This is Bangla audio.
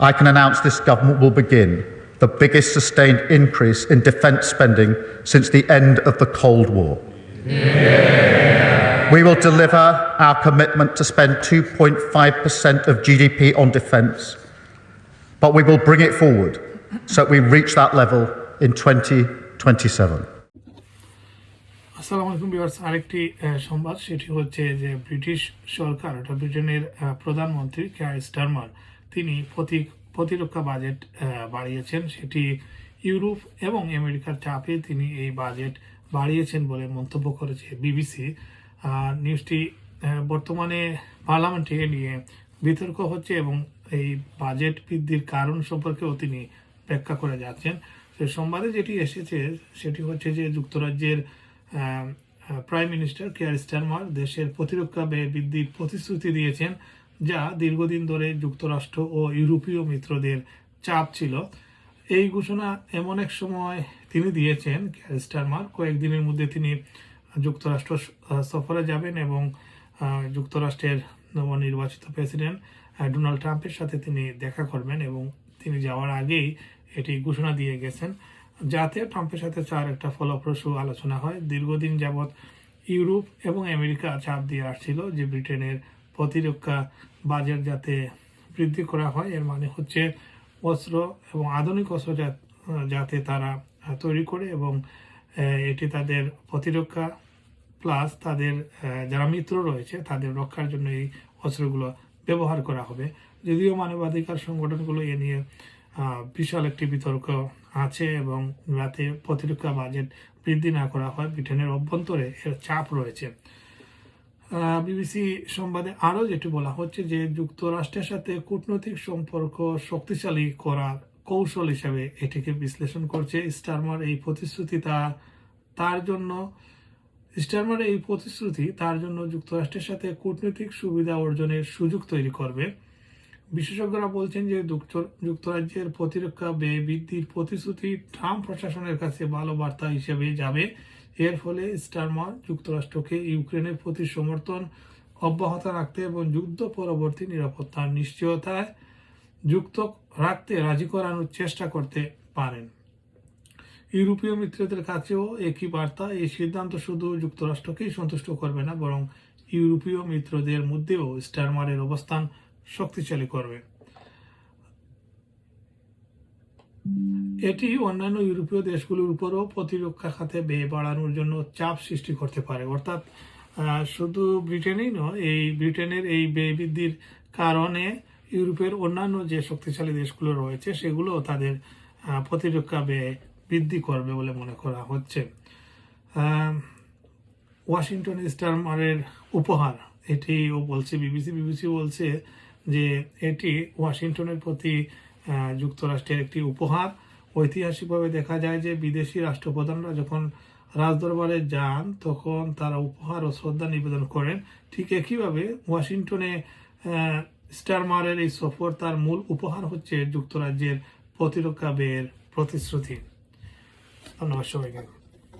I can announce this government will begin the biggest sustained increase in defence spending since the end of the Cold War. We will deliver our commitment to spend 2.5% of GDP on defence, but we will bring it forward so that we reach that level in 2027. আসসালামু আলাইকুম বিভার্স আরেকটি আহ, সংবাদ সেটি হচ্ছে যে ব্রিটিশ সরকার অর্থাৎ ব্রিটেনের আহ, প্রধানমন্ত্রী কেয়ার স্টারমার তিনি প্রতি প্রতিরক্ষা বাজেট বাড়িয়েছেন। সেটি ইউরোপ এবং আমেরিকার চাপে তিনি এই বাজেট বাড়িয়েছেন বলে মন্তব্য করেছে বিবিসি। নিউজটি বর্তমানে পার্লামেন্টে নিয়ে বিতর্ক হচ্ছে এবং এই বাজেট বৃদ্ধির কারণ সম্পর্কেও তিনি ব্যাখ্যা করে যাচ্ছেন। তো সংবাদে যেটি এসেছে, সেটি হচ্ছে যে যুক্তরাজ্যের প্রাইম মিনিস্টার কেয়ার স্টারমার দেশের প্রতিরক্ষা ব্যয় বৃদ্ধির প্রতিশ্রুতি দিয়েছেন। যা দীর্ঘদিন ধরে যুক্তরাষ্ট্র ও ইউরোপীয় মিত্রদের চাপ ছিল। এই ঘোষণা এমন এক সময় তিনি দিয়েছেন স্টারমার কয়েকদিনের মধ্যে তিনি যুক্তরাষ্ট্র সফরে যাবেন এবং যুক্তরাষ্ট্রের নবনির্বাচিত প্রেসিডেন্ট ডোনাল্ড ট্রাম্পের সাথে তিনি দেখা করবেন এবং তিনি যাওয়ার আগেই এটি ঘোষণা দিয়ে গেছেন, যাতে ট্রাম্পের সাথে চার একটা ফলপ্রসূ আলোচনা হয়। দীর্ঘদিন যাবৎ ইউরোপ এবং আমেরিকা চাপ দিয়ে আসছিল যে ব্রিটেনের প্রতিরক্ষা বাজেট যাতে বৃদ্ধি করা হয়, এর মানে হচ্ছে অস্ত্র এবং আধুনিক অস্ত্র যাতে তারা তৈরি করে এবং এটি তাদের প্রতিরক্ষা প্লাস তাদের যারা মিত্র রয়েছে তাদের রক্ষার জন্য এই অস্ত্রগুলো ব্যবহার করা হবে। যদিও মানবাধিকার সংগঠনগুলো এ নিয়ে বিশাল একটি বিতর্ক আছে এবং যাতে প্রতিরক্ষা বাজেট বৃদ্ধি না করা হয়, ব্রিটেনের অভ্যন্তরে এর চাপ রয়েছে। বিবিসি সংবাদে আরও যেটি বলা হচ্ছে যে যুক্তরাষ্ট্রের সাথে কূটনৈতিক সম্পর্ক শক্তিশালী করার কৌশল হিসেবে এটিকে বিশ্লেষণ করছে স্টারমার এই প্রতিশ্রুতি তা, তার জন্য, স্টারমার এই প্রতিশ্রুতি তার জন্য যুক্তরাষ্ট্রের সাথে কূটনৈতিক সুবিধা অর্জনের সুযোগ তৈরি করবে। বিশেষজ্ঞরা বলছেন যে যুক্ত- যুক্তরাজ্যের প্রতিরক্ষা ব্যয় বৃদ্ধির প্রতিশ্রুতি ট্রাম্প প্রশাসনের কাছে ভালো বার্তা হিসেবে যাবে। এর ফলে স্টারমার যুক্তরাষ্ট্রকে ইউক্রেনের প্রতি সমর্থন অব্যাহত রাখতে এবং যুদ্ধ পরবর্তী নিরাপত্তার নিশ্চয়তায় যুক্ত রাখতে রাজি করানোর চেষ্টা করতে পারেন। ইউরোপীয় মিত্রদের কাছেও একই বার্তা, এই সিদ্ধান্ত শুধু যুক্তরাষ্ট্রকেই সন্তুষ্ট করবে না, বরং ইউরোপীয় মিত্রদের মধ্যেও স্টারমারের অবস্থান শক্তিশালী করবে। এটি অন্যান্য ইউরোপীয় দেশগুলোর উপরও প্রতিরক্ষা খাতে ব্যয় বাড়ানোর জন্য চাপ সৃষ্টি করতে পারে। অর্থাৎ শুধু ব্রিটেনেই নয়, এই ব্রিটেনের এই ব্যয় বৃদ্ধির কারণে ইউরোপের অন্যান্য যে শক্তিশালী দেশগুলো রয়েছে সেগুলো তাদের প্রতিরক্ষা ব্যয় বৃদ্ধি করবে বলে মনে করা হচ্ছে। ওয়াশিংটন স্টারমারের উপহার এটি ও বলছে, বিবিসি বিবিসি বলছে যে এটি ওয়াশিংটনের প্রতি যুক্তরাষ্ট্রের একটি উপহার। ঐতিহাসিকভাবে দেখা যায় যে বিদেশি রাষ্ট্রপ্রধানরা যখন রাজদরবারে যান, তখন তারা উপহার ও শ্রদ্ধা নিবেদন করেন। ঠিক একইভাবে ওয়াশিংটনে স্টারমারের এই সফর তার মূল উপহার হচ্ছে যুক্তরাজ্যের প্রতিরক্ষা ব্যয়ের প্রতিশ্রুতি। ধন্যবাদ সবাইকে।